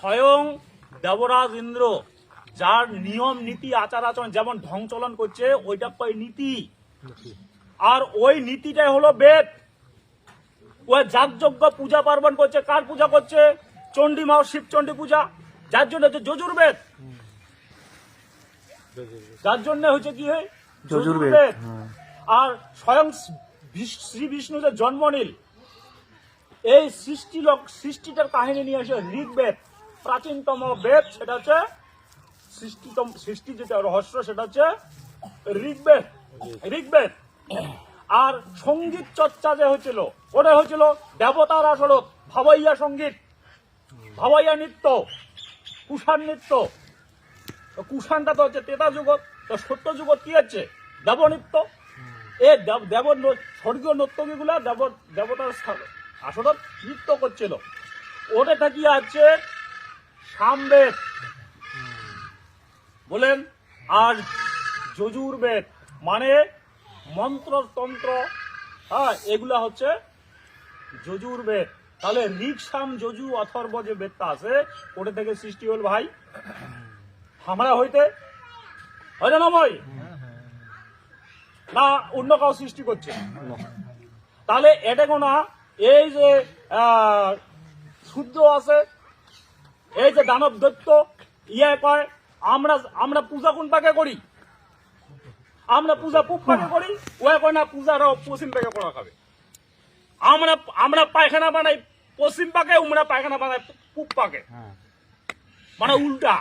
স্বয়ং দেবরাজ ইন্দ্র যার নিয়ম নীতি আচার আচরণ যেমন ঢং চলন করছে ওইটা কয় নীতি। আর ওই নীতিটাই হলো বেদ। ও যাগযজ্ঞ পূজা পার্বণ করছে। কার পূজা করছে? চণ্ডী মা শিব চণ্ডী পূজা। যার জন্য হচ্ছে যজুর্বেদ। যার জন্য হচ্ছে কি হয়? যজুর্বেদ। হ্যাঁ। আর স্বয়ং শ্রী বিষ্ণু যে জন্ম নিল এই সৃষ্টি লোক সৃষ্টিটার কাহিনী নিয়ে আসে ঋগ্বেদ। প্রাচীনতম বেদ, সেটা হচ্ছে সৃষ্টিতম, সৃষ্টি যেটা রহস্য, সেটা হচ্ছে ঋগ্বেদ ঋগ্বেদ। আর সংগীত চর্চা যে হয়েছিল, ওটা হয়েছিল দেবতার আসরত ভাবাইয়া সংগীত ভাবাইয়া নৃত্য, কুষাণ নৃত্য। কুষাণটা তো হচ্ছে তেতা যুগত, তো সত্য যুগত কি হচ্ছে? দেবনৃত্য এ দেব স্বর্গীয় নর্তকীগুলা দেব, দেবতার আসলে নৃত্য করছিল। ওটা থাকি আছে সামবেদ। বলেন, আর যজুর্বেদ মানে মন্ত্রতন্ত্র। হ্যাঁ এগুলা হচ্ছে যজুর্বেদ। তাহলে ঋক সাম যজু অথর্ব যে বেদটা আছে ওটা থেকে সৃষ্টি হল ভাই? আমরা হইতে? হয় না ভাই? না, অন্য কাউ সৃষ্টি করছে। তাহলে এটা কোনা এই যে শুদ্ধ আছে এই যে দানব দৈত্য ইয়ে কয় আমরা আমরা পূজা কোন পাকে করি? আমরা পূজা পূব পাকে করি ও কয় না পূজার পশ্চিম পাকে করা খাবে। আমরা আমরা পায়খানা বানাই পশ্চিম পাকে উমরা পায়খানা বানাই পূব পাকে মানে উল্টা।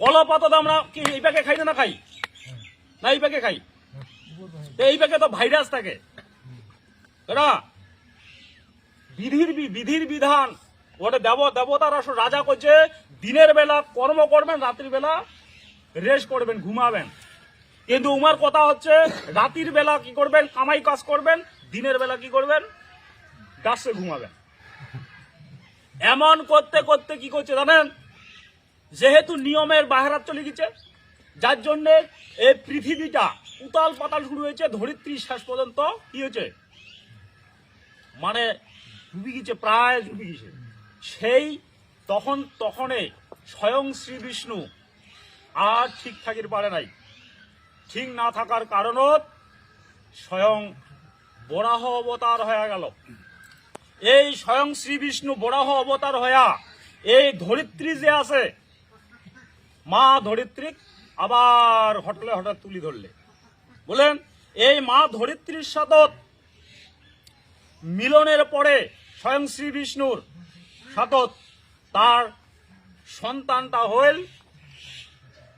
কলা পাতা আমরা কি এই প্যাকে খাই না না খাই? না এই প্যাকে খাই? এই প্যাকে তো ভাইরাস থাকে। বিধির বিধির বিধান। ওটা দেব দেবতার রাজা করছে দিনের বেলা কর্ম করবেন, রাত্রির বেলা রেস্ট করবেন, ঘুমাবেন। কিন্তু উমার কথা হচ্ছে রাতের বেলা কি করবেন, কামাই কাজ করবেন, দিনের বেলা কি করবেন, গাছে ঘুমাবেন। এমন করতে করতে কি করছে জানেন? যেহেতু নিয়মের বাহারাত চলে গেছে, যার জন্য এই পৃথিবীটা উতাল পাতাল শুরু হয়েছে, ধরিত্রী শেষ পর্যন্ত কি হয়েছে? মানে ডুবে গেছে, প্রায় ডুবে গেছে। সেই তখন তখনে স্বয়ং শ্রী বিষ্ণু আর ঠিক থাকির পারে নাই। ঠিক না থাকার কারণত স্বয়ং বরাহ অবতার হয়ে গেল। এই স্বয়ং শ্রী বিষ্ণু বরাহ অবতার হইয়া এই ধরিত্রী যে আছে, মা ধরিত্রী আবার হটলে হঠাৎ তুলি ধরলে। বলেন, এই মা ধরিত্রীর সাথত মিলনের পরে স্বয়ং শ্রী বিষ্ণুর সাথত তার সন্তানটা হইল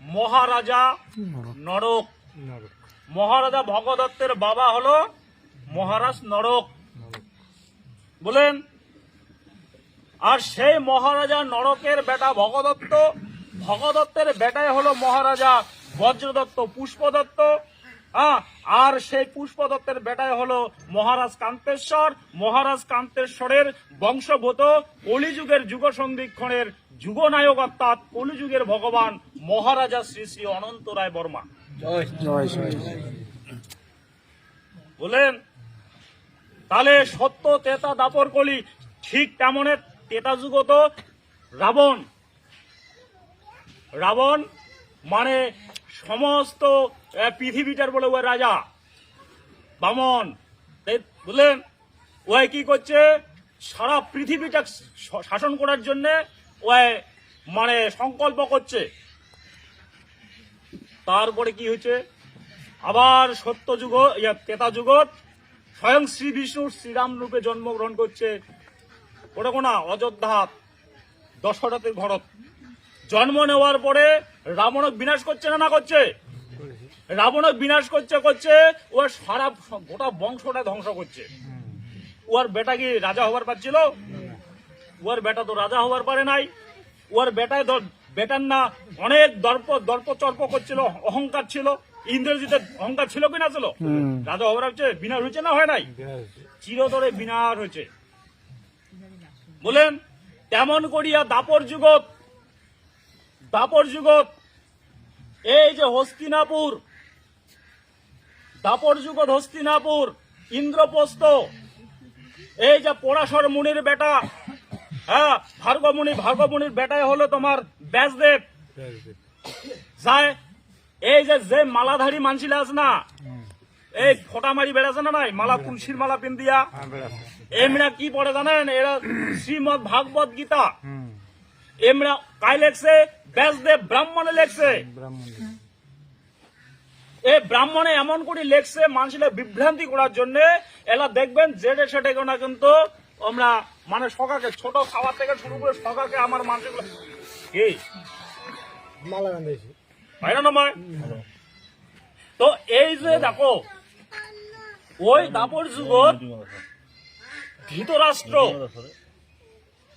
মহারাজা নরক। মহারাজা ভগদত্তের বাবা হলো মহারাজ নরক। বলেন আর সেই মহারাজা নরকের বেটা ভগদত্ত ভগদত্তের বেটাই হলো মহারাজা বজ্রদত্ত পুষ্পদত্ত আর সেই পুষ্পদত্তের বেটায় হলো মহারাজ কান্তেশ্বর। মহারাজ কান্তেশ্বরের বংশভূত কলিযুগের যুগ সন্ধিক্ষণের যুগনায়ক অর্থাৎ কলিযুগের ভগবান মহারাজা শ্রী শ্রী অনন্ত রায় বর্মা। বলেন তাহলে সত্য তেতা দাপর কলি ঠিক তেমনের তেতা যুগত রাবণ। রাবণ মানে সমস্ত পৃথিবীটার বলে ও রাজা। বামন বুঝলেন? ও কি করছে? সারা পৃথিবীটা শাসন করার জন্য ওয়াই মানে সংকল্প করছে। তারপরে কি হয়েছে? আবার সত্য যুগ ইয়া তেতা যুগত স্বয়ং শ্রী বিষ্ণু শ্রীরাম রূপে জন্মগ্রহণ করছে। ওটা কোনা অযোধ্যা, দশরথের ঘরত। জন্ম নেওয়ার পরে রাবণক বিনাশ করছে না না করছে? রাবণক বিনাশ করছে করছে ও সারা গোটা বংশটা ধ্বংস করছে। ওর বেটা কি রাজা হবার পারছিল? ওর বেটা তো রাজা হবার পারে নাই। ওর বেটায় বেটার না অনেক দর্প দর্প চর্প করছিল অহংকার ছিল। ইন্দ্রজিতের অহংকার ছিল কি না ছিল? রাজা হবার হচ্ছে বিনাশ হয়েছে না হয় নাই? চিরতরে বিনাশ হয়েছে। বলেন তেমন করিয়া দাপর যুগত দাপর যুগত এই যে হস্তিনাপুর দাপর যুগত হস্তিনাপুর ইন্দ্রপ্রস্থ। এই যে পরাশর মুনির বেটা হ্যাঁ ভার্গমণি ভার্গমণির বেটায় হলো তোমার ব্যাসদেব। যায় এই যে যে মালাধারী মানছিল আছে না এই ফোটা মারি বেড়াছে না নাই? মালা তুলসীর মালা পিন্দিয়া এমরা কি পড়ে জানেন? এরা শ্রীমদ ভাগবত গীতা। এমরা কাই লেখছে? ব্যাসদেব ব্রাহ্মণে লেখছে। এই ব্রাহ্মণে এমন করে লেখছে মানুষের বিভ্রান্তি করার জন্য। এলা দেখবেন জেডে সেটে গোনা কিন্তু আমরা মানে সকাকে ছোট খাবার থেকে শুরু করে সকাকে আমার মানুষগুলো মালা হয় না নয় তো এই যে দেখো ওই দাপর যুগত ধৃতরাষ্ট্র।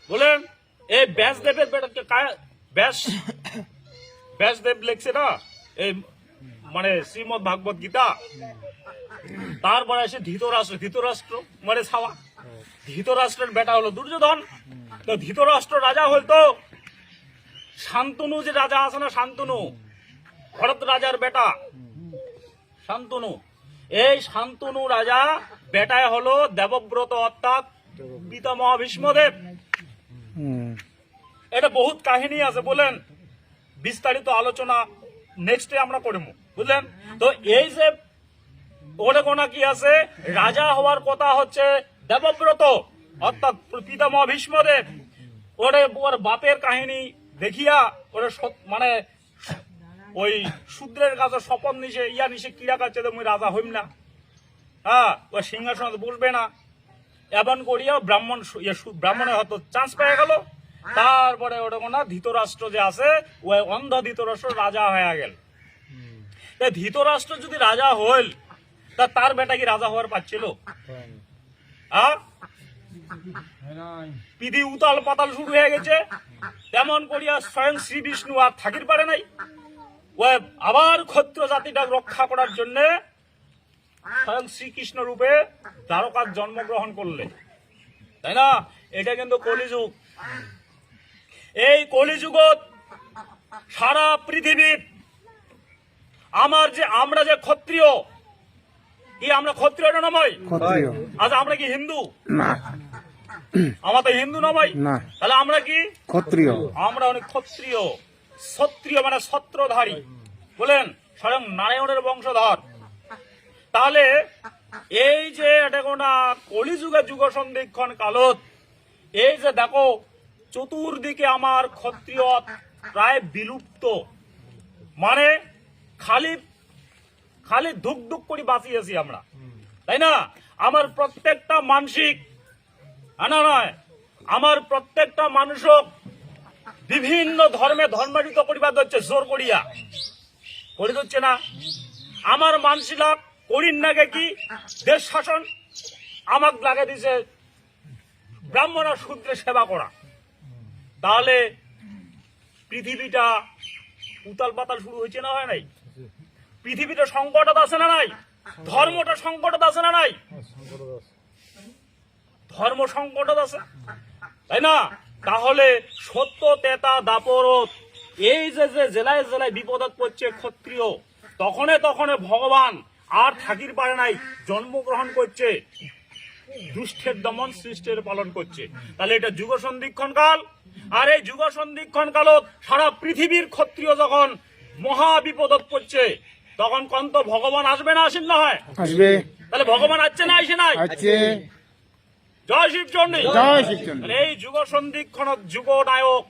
বলেন এই ব্যাসদেবের ব্যাস ব্যাসদেব লেখছে না? এই মানে শ্রীমদ ভাগবত গীতা। তারপরে এসে ধৃতরাষ্ট্র ধৃতরাষ্ট্র মানে ছাওয়া। ধৃতরাষ্ট্রের বেটা হলো দুর্যোধন। তো ধৃতরাষ্ট্র রাজা হইতো শান্তনু যে রাজা আছে না শান্তনু? ভরত রাজার বেটা। শান্তনু। এই শান্তনু রাজা বেটায় হলো দেবব্রত অর্থাৎ পিতামহ ভীষ্মদেব। এটা বহুত কাহিনী আছে, বলেন। বিস্তারিত আলোচনা নেক্সটে আমরা করব বুঝলেন? তো এই যে ওটা কোনা কি আছে রাজা হওয়ার কথা হচ্ছে দেবব্রত, অর্থাৎ পিতামহ ভীষ্মদেব। ওরে, ওর বাপের কাহিনী দেখিয়া ওরে মানে ওই শূদ্রের কাছে স্বপন নিছে, ইয়া নিছে, কিরা কাছে তো মুই রাজা হইম না। হ্যাঁ ওই সিংহাসনে বসবে না। এমন করিয়া ব্রাহ্মণ ইয়ে ব্রাহ্মণে হয়তো চান্স পেয়ে গেল। তারপরে ওটা কোনা ধৃতরাষ্ট্র যে আছে, ওই অন্ধ ধৃতরাষ্ট্র রাজা হয়ে গেল। তা ধৃতরাষ্ট্র যদি রাজা হইল, তা তার বেটা কি রাজা হওয়ার পাচ্ছিল পিধি উতাল পাতাল শুরু হয়ে গেছে। তেমন করিয়া স্বয়ং শ্রী বিষ্ণু আর থাকির পারে নাই। আবার ক্ষত্র জাতিটা রক্ষা করার জন্য স্বয়ং শ্রীকৃষ্ণ রূপে দ্বারকার জন্মগ্রহণ করলে। তাই না? এটা কিন্তু কলিযুগ। এই কলিযুগত সারা পৃথিবীর আমার যে আমরা যে ক্ষত্রিয় কি আমরা ক্ষত্রিয় না নয় আজ আমরা কি হিন্দু? না। আমরা তো হিন্দু না। তাহলে আমরা কি? ক্ষত্রিয়। আমরা অনেক ক্ষত্রিয়। ক্ষত্রিয় মানে ছত্রধারী বলেন স্বয়ং নারায়ণের বংশধর। তাহলে এই যে এটা কোনা কলিযুগে যুগ সন্ধিক্ষণ কালত এই যে দেখো চতুর্দিকে আমার ক্ষত্রিয় প্রায় বিলুপ্ত। মানে খালি খালি ধুক ধুক করে বাঁচিয়েছি আমরা। তাই না? আমার প্রত্যেকটা মানসিক হ্যাঁ না নয়? আমার প্রত্যেকটা মানুষক বিভিন্ন ধর্মে ধর্মান্বিত করিবার হচ্ছে জোর করিয়া। করে দিচ্ছে না। আমার মানসিলা করিন নাগে কি? দেশ শাসন আমাক লাগে দিছে ব্রাহ্মণ আর শূদ্রের সেবা করা। তাহলে পৃথিবীটা উতাল পাতাল শুরু হয়েছে না হয় নাই? পৃথিবীটা সংকটত আছে না নাই? ধর্মটা সংকটত আছে না নাই? ধর্ম সংকটত আছে? তাই না? তাহলে সত্য, তেতা, দাপরত, এই যে যে জেলায় জেলায় বিপদত পড়ছে ক্ষত্রিয়, তখনে তখনে ভগবান আর থাকির পারে নাই, জন্মগ্রহণ করছে, দুষ্টের দমন সৃষ্টের পালন করছে। তাহলে এটা যুগ সন্ধিক্ষণ কাল, আর এই যুগ সন্ধিক্ষণ কালত সারা পৃথিবীর ক্ষত্রিয় যখন মহা বিপদত পড়ছে তখন কন্ত ভগবান আসবে না আসেন না হয়? আসবে। তাহলে ভগবান আসছে না আসে নাই? জয় শিব চন্ডী। জয় তাহলে এই যুগ সন্ধিক্ষণ যুগ নায়ক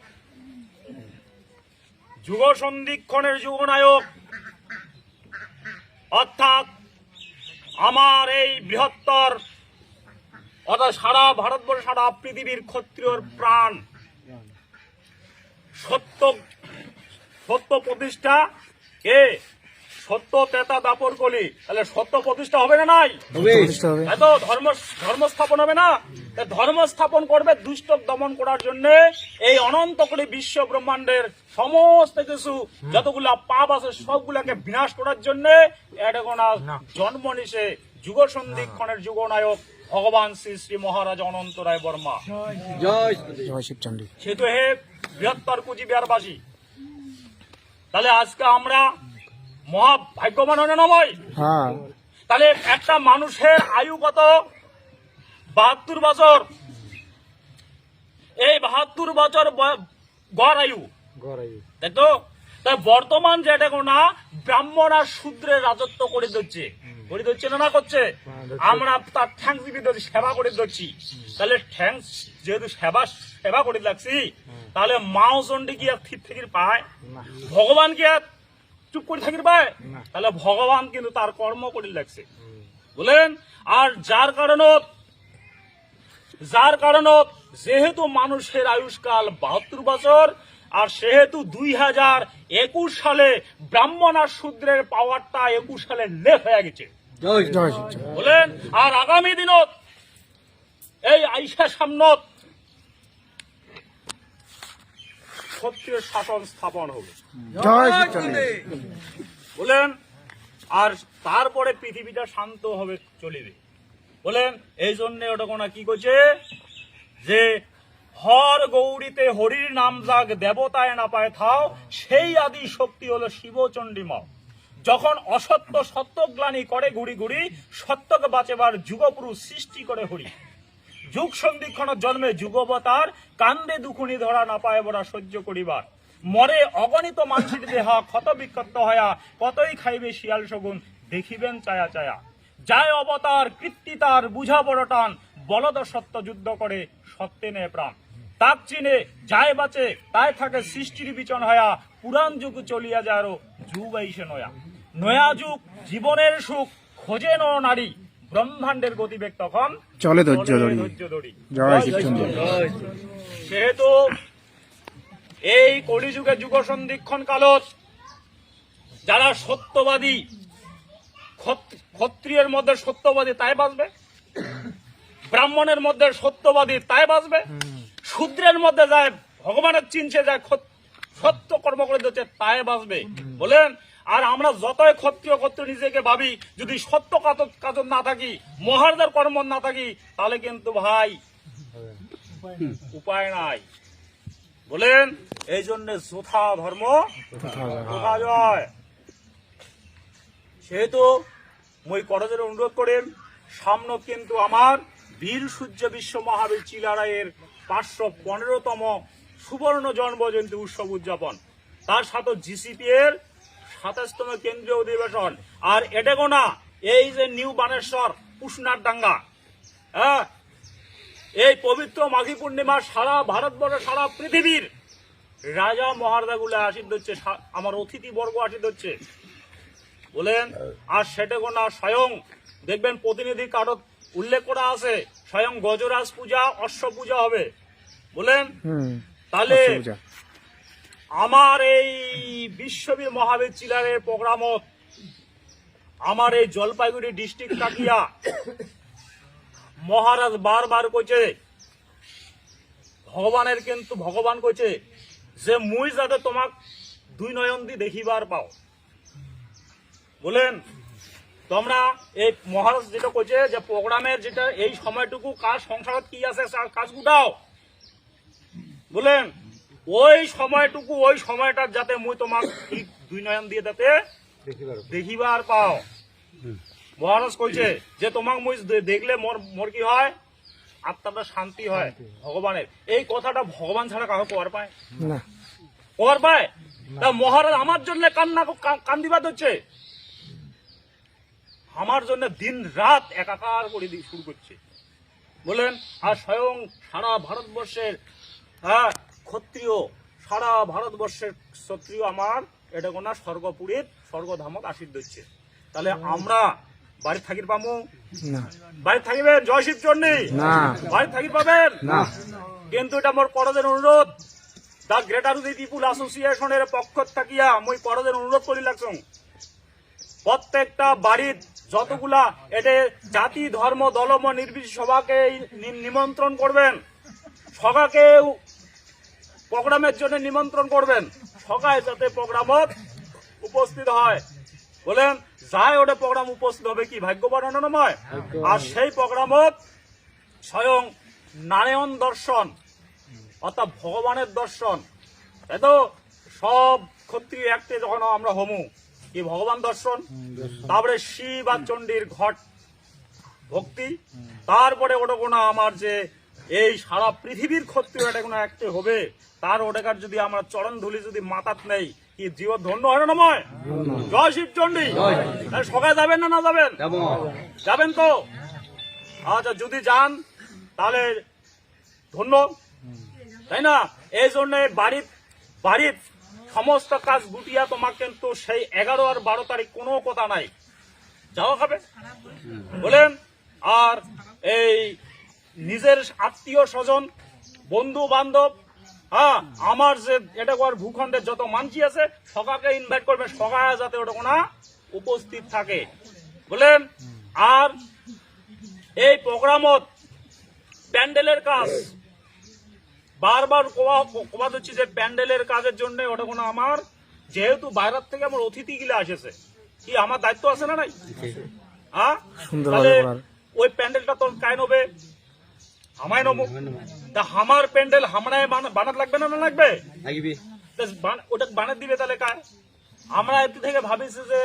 যুগ সন্ধিক্ষণের যুগ নায়ক অর্থাৎ আমার এই বৃহত্তর অর্থাৎ সারা ভারতবর্ষ সারা পৃথিবীর ক্ষত্রিয়র প্রাণ সত্য সত্য প্রতিষ্ঠা কে? সত্য তেতা দাপর কলি তাহলে সত্য প্রতিষ্ঠা হবে না নাই? এত ধর্ম ধর্ম স্থাপন হবে না? ধর্ম স্থাপন করবে দুষ্ট দমন করার জন্য এই অনন্ত করে বিশ্ব ব্রহ্মাণ্ডের সমস্ত কিছু যতগুলা পাপ আছে সবগুলাকে বিনাশ করার জন্য এটা জন্ম নিছে যুগ সন্ধিক্ষণের যুগনায়ক ভগবান শ্রী শ্রী মহারাজ অনন্ত রায় বর্মা। জয় শিবচন্ডী সে তো হে বৃহত্তর কুচবিহারবাসী তাহলে আজকে আমরা মহা ভাগ্যবান হলে নয় হ্যাঁ। তাহলে একটা মানুষের আয়ু কত? বাহাত্তর বছর। এই বাহাত্তর বছর গড় আয়ু। তাই তো? তাই বর্তমান যেটা না ব্রাহ্মণ আর শূদ্রের রাজত্ব করে দিচ্ছে। করে দিচ্ছে না না করছে? আমরা তার ঠ্যাং দিবি দিচ্ছি, সেবা করে দিচ্ছি তাহলে ঠ্যাং যেহেতু সেবা সেবা করে লাগছি তাহলে মাও চন্ডী কি আর ঠিক থেকে পায়। ভগবান কি আর চুপ করে থাকির পায় তাহলে ভগবান কিন্তু তার কর্ম করে লাগছে বুঝলেন? আর যার কারণে যার কারণে যেহেতু মানুষের আয়ুষ্কাল বাহাত্তর বছর আর সেহেতু দুই হাজার একুশ সালে ব্রাহ্মণ আর শূদ্রের পাওয়ারটা একুশ সালে লেখ হয়ে গেছে। বলেন আর আগামী দিনত এই আইসা সামনত ক্ষত্রিয় শাসন স্থাপন হবে বলেন আর তারপরে পৃথিবীটা শান্ত হবে চলিবে। বলেন এই জন্য ওটা কোনা কি করছে? যে হর গৌরীতে হরির নাম যাক দেবতায় না পায় থাও সেই আদি শক্তি হলো শিবচণ্ডী মা যখন অসত্য সত্য গ্লানি করে ঘুরি ঘুরি সত্যকে বাঁচেবার যুগপুরুষ সৃষ্টি করে হরি। যুগ সন্ধিক্ষণ জন্মে যুগবতার, কান্দে দুখুনি ধরা না পায় বরা সহ্য করিবার। মরে অগণিত মানুষের দেহা ক্ষত বিক্ষত হয়া কতই খাইবে শিয়াল শগুন, দেখিবেন চায়া চায়া। যায় অবতার কৃত্তিতার বুঝা বড় টান, বলদ সত্য যুদ্ধ করে সত্যে নেয় প্রাণ। তাক চিনে, যায় বাঁচে, তাই থাকে সৃষ্টির বিচন হয়া, পুরাণ যুগ চলিয়া যায় আরও যুগ আইসে নয়া। নয়া যুগ, জীবনের সুখ, খোঁজে নারী। ব্রহ্মাণ্ডের গতিবেগ তখন চলে ধৈর্য ধরি। সেহেতু এই কলিযুগে যুগ সন্ধিক্ষণ কালত যারা সত্যবাদী ক্ষত্রিয়ের মধ্যে সত্যবাদী তাই বাঁচবে? ব্রাহ্মণের মধ্যে সত্যবাদী তাই বাঁচবে? শূদ্রের মধ্যে যায় ভগবানের চিনছে যায় সত্য কর্ম করে দিচ্ছে তাই বাঁচবে। বলেন আর আমরা যতই ক্ষত্রিয় ক্ষত্রিয় নিজেকে ভাবি, যদি সত্য কাজ- কাজ না থাকি মহারদের কর্ম না থাকি, তাহলে কিন্তু ভাই উপায় নাই। বলেন, এই জন্য যথা ধর্ম সেহেতু মই করজের অনুরোধ করেন, সামনে কিন্তু আমার বীর সূর্য বিশ্ব মহাবীর চিলারায়ের পাঁচশো পনেরোতম সুবর্ণ জন্ম জয়ন্তী উৎসব উদযাপন। তার সাথে জিসিপি এর সাতাশতম কেন্দ্রীয় অধিবেশন। আর এটাগোনা এই যে নিউ বানেশ্বর পুষনার ডাঙ্গা হ্যাঁ? এই পবিত্র মাঘী পূর্ণিমা সারা ভারতবর্ষ সারা পৃথিবীর রাজা মহারাজাগুলো আসিত হচ্ছে আমার অতিথি বর্গ আসিত হচ্ছে। বলেন আর সেটা কোনা স্বয়ং দেখবেন প্রতিনিধি কারত উল্লেখ করা আছে স্বয়ং গজরাজ পূজা অশ্ব পূজা হবে। বলেন তাহলে আমার এই বিশ্ববীর মহাবীর চিলারের প্রোগ্রামত, আমার এই জলপাইগুড়ি ডিস্ট্রিক্ট কাটিয়া মহারাজ বারবার কইছে, ভগবানের কিন্তু ভগবান কইছে যে মুই যাতে তোমাক দুই নয়ন দি দেখিবার পাও। বলেন, তোমরা এই মহারাজ যেটা কইছে যে প্রোগ্রামের যেটা এই সময়টুকু কাজ সংসারত কি আছে কাজ গুটাও। বলেন ওই সময়টুকু ওই সময়টা যাতে মুই তোমাক ঠিক দুই নয়ন দিয়ে যাতে দেখিবার পাও। মহারাজ কইছে যে তোমাক মুই দেখলে মোর মোর কি হয়? আত্মাটা শান্তি হয় ভগবানের। এই কথাটা ভগবান ছাড়া কাউকে কর পায়? না। কর পায়? তা মহারাজ আমার জন্য কান্না কান্দিবাদ হচ্ছে। আমার জন্য দিন রাত একাকার করে দিয়ে শুরু করছে। বলেন আর স্বয়ং সারা ভারতবর্ষের হ্যাঁ ক্ষত্রিয় সারা ভারতবর্ষের ক্ষত্রিয় আমার এটা কোনা স্বর্গপুরীর স্বর্গধামক আশীর্দ হচ্ছে। তাহলে আমরা বাড়ি থাকির পামু? বাড়ি থাকিবেন জয় শিব চন্ডী না। বাড়ি থাকি পাবেন? না। কিন্তু এটা মোর করদের অনুরোধ। দা গ্রেটার উদি পিপুল অ্যাসোসিয়েশনের পক্ষ থাকিয়া মই করদের অনুরোধ করি লাগছুন প্রত্যেকটা বাড়ির যতগুলা এটা জাতি ধর্ম দলম নির্বিশেষ সভাকে নিমন্ত্রণ করবেন। সভাকে প্রোগ্রামের জন্য নিমন্ত্রণ করবেন। সকায় যাতে প্রোগ্রামত উপস্থিত হয়। বলেন যাই ওটা প্রোগ্রাম উপস্থিত হবে কি? ভাগ্যবান নয় আর সেই প্রোগ্রামত স্বয়ং নারায়ণ দর্শন অর্থাৎ ভগবানের দর্শন। তাই তো সব ক্ষত্রিয় একটি যখন আমরা হমু কি ভগবান দর্শন? তারপরে শিব আর চণ্ডীর ঘট ভক্তি। তারপরে ওটা কোনো আমার যে এই সারা পৃথিবীর ক্ষত্রিয় এটা কোনো একটা হবে। তার ওটাকার যদি আমরা চরণ ধুলি যদি মাতাত নেই, কি জীব ধন্য হয় না নময়? জয় শিব চন্ডী তাহলে সকালে যাবেন না না যাবেন? যাবেন তো? আচ্ছা যদি যান, তাহলে ধন্য। তাই না? এই জন্য বাড়ির বাড়ির সমস্ত কাজ গুটিয়া তোমাকে কিন্তু সেই এগারো আর বারো তারিখ কোনো কথা নাই। যাওয়া খাবে বলেন, আর এই নিজের আত্মীয় স্বজন বন্ধু বান্ধব হ্যাঁ আমার যে এটা কর ভূখণ্ডের যত মানসি আছে সকাকে ইনভাইট করবে সকালে যাতে ওটা কোনো উপস্থিত থাকে। বলেন আর এই প্রোগ্রামত প্যান্ডেলের কাজ বারবার কোয়া হচ্ছে যে প্যান্ডেলের কাজের জন্য ওটা কোনো আমার যেহেতু বাইরের থেকে আমার অতিথি গিলে আসেছে। কি আমার দায়িত্ব আছে না নাই? হ্যাঁ? তাহলে ওই প্যান্ডেলটা তোর কায় নেবে আমায় নেব। তা আমার প্যান্ডেল হামড়ায় বানাত লাগবে না না লাগবে? ওটা বানাত দিবে তাহলে কায় আমরা একটু থেকে ভাবিছি যে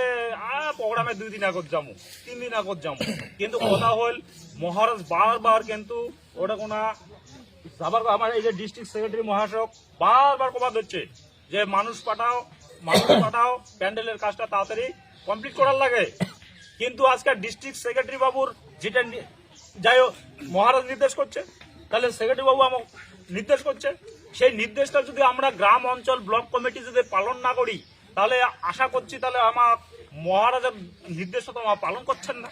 প্রোগ্রামে দুই দিন আগত যাব তিন দিন আগত যাব কিন্তু কথা হল মহারাজ বারবার কিন্তু ওটা কোনা আবার আমার এই যে ডিস্ট্রিক্ট সেক্রেটারি মহাশয় বারবার কবাদ হচ্ছে যে মানুষ পাঠাও মানুষ পাঠাও প্যান্ডেলের কাজটা তাড়াতাড়ি কমপ্লিট করার লাগে। কিন্তু আজকাল ডিস্ট্রিক্ট সেক্রেটারি বাবুর যেটা যাই হোক, মহারাজ নির্দেশ করছে। তাহলে সেক্রেটারি বাবু আমাকে নির্দেশ করছে। সেই নির্দেশটা যদি আমরা গ্রাম অঞ্চল ব্লক কমিটি যদি পালন না করি, তাহলে আশা করছি তাহলে আমার মহারাজের নির্দেশটা তো আমার পালন করছেন না।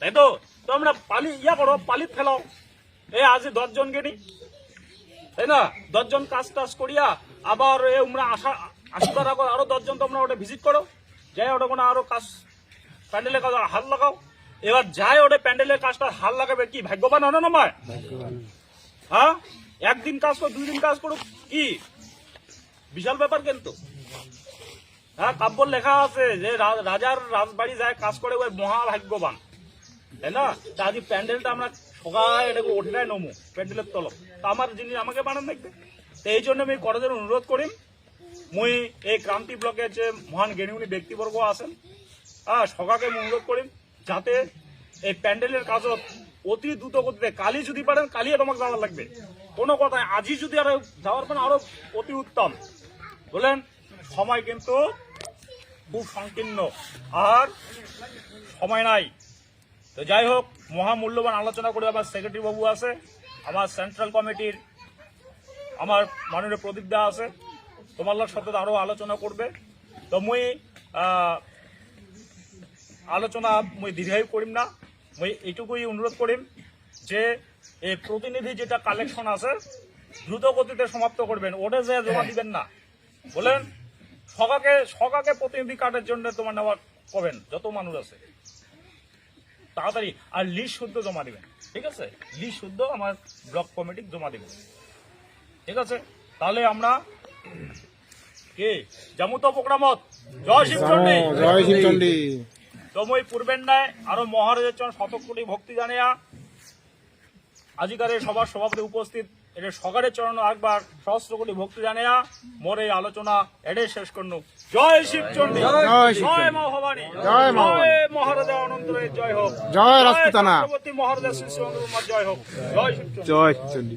তাই তো? তো আমরা পালি, ইয়া করো, পালি ফেলাও। এ আজ দশজন গেনি তাই না? দশজন কাজ টাজ করিয়া আবার এ আমরা আশা, আশীর্বাদ রাখো। আরও দশজন তোমরা ওটা ভিজিট করো। যাই ওটা কোনো আরও কাজ, প্যান্ডেলের কাজ, হাত লাগাও। এবার যাই ওটা প্যান্ডেলের কাজটা হাল লাগাবে কি? ভাগ্যবান হলো না নয় হ্যাঁ? একদিন কাজ করো দুই দিন কাজ করুক কি? বিশাল ব্যাপার কিন্তু। হ্যাঁ কাব্য লেখা আছে যে রাজার রাজবাড়ি যায় কাজ করে ওই মহাভাগ্যবান। তাই না? তা আজ প্যান্ডেলটা আমরা সকালে এটাকে ওঠে নমু প্যান্ডেলের তলব। তা আমার জিনিস আমাকে বানান দেখবে তো এই জন্য আমি কলেজের অনুরোধ করিম মুই এই ক্রান্তি ব্লকের যে মহান জ্ঞানীগুণী ব্যক্তিবর্গ আছেন হ্যাঁ সকাকে আমি অনুরোধ করিম যাতে এই প্যান্ডেলের কাজত অতি দ্রুত গতিতে। কালি যদি পারেন কালিয়ে তোমাকে যাওয়ার লাগবে। কোনো কথা আজই যদি আরও যাওয়ার পারেন, আরও অতি উত্তম। বলেন, সময় কিন্তু খুব সংকীর্ণ। আর সময় নাই। তো যাই হোক, মহামূল্যবান আলোচনা করে আমার সেক্রেটারি বাবু আছে, আমার সেন্ট্রাল কমিটির আমার মাননীয় প্রদীপ দা আছে। তোমার সাথে আরও আলোচনা করবে। তো মুই আলোচনা মুই দীর্ঘায়ু করিম না। মুই এইটুকুই অনুরোধ করিম যে এই প্রতিনিধি যেটা কালেকশন আছে দ্রুত গতিতে সমাপ্ত করবেন। ওটা যে জমা দিবেন না। বলেন সকাকে সকাকে প্রতিনিধি কার্ডের জন্য তোমার নেওয়া করবেন যত মানুষ আছে। তাড়াতাড়ি। আর লিস্ট শুদ্ধ জমা দিবেন। ঠিক আছে? লিস্ট শুদ্ধ আমার ব্লক কমিটি জমা দিবেন ঠিক আছে? তাহলে আমরা কে? জামুত প্রোগ্রামত জয় শিবচন্ডী। জয় শিবচন্ডী। তমই পূর্বের ন্যায় আরও মহারাজের চরণ শত কোটি ভক্তি জানিয়া আজিকার এই সবার সভাপতি উপস্থিত। এটা সকারের চরণ একবার সহস্র কোটি ভক্তি জানিয়া মোর এই আলোচনা এটাই শেষ করল জয় শিবচন্ডী। জয় মা ভবানী জয় মহারাজা অনন্তরের জয় হোক। জয় রাজপুতানা। মহারাজা শ্রী শ্রী জয় হোক। জয় শিবচন্ডী। জয় শিবচন্ডী।